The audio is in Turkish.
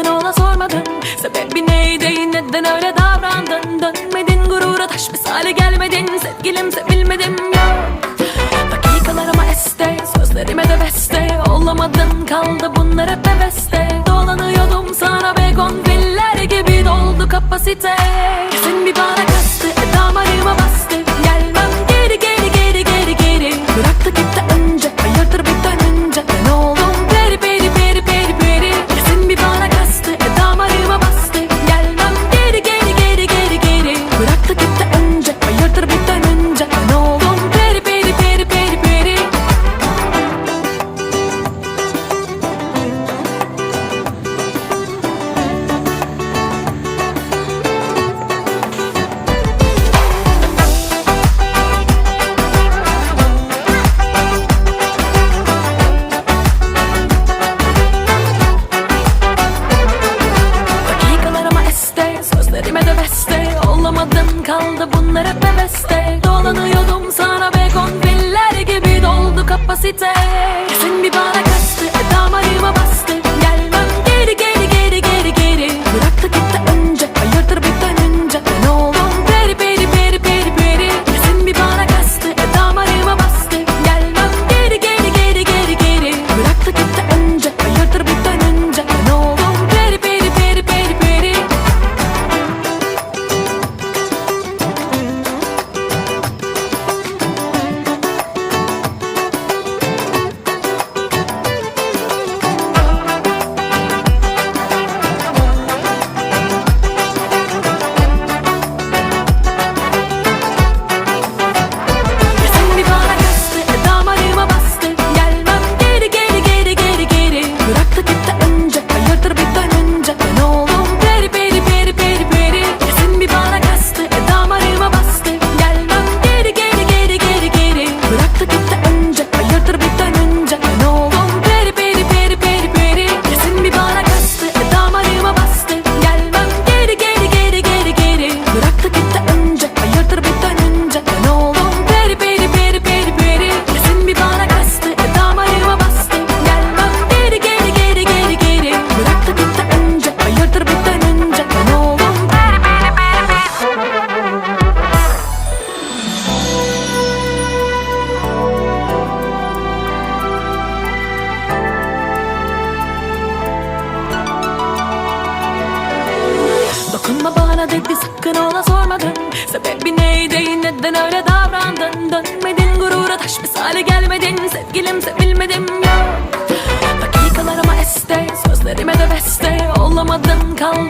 sakın ona sormadın. Sebebi neydi? Neden öyle davrandın? Dönmedin gurura taş misali gelmedin. Sevgilim sevilmedim yok Dakikalarıma este sözlerime de beste. Olamadın kaldı bunlar hep beste Dolanıyordum sana begon filler gibi doldu kapasite. Kesin bir bana kaldı bunlar hep heveste. Dolanıyordum sana be konfiller gibi doldu kapasite. sakın ona sormadın. Sebebi neydi? Neden öyle davrandın? Dönmedin gurura taş misali gelmedin. Sevgilim sevilmedim yok Dakikalarıma este sözlerime de beste. Olamadın kaldın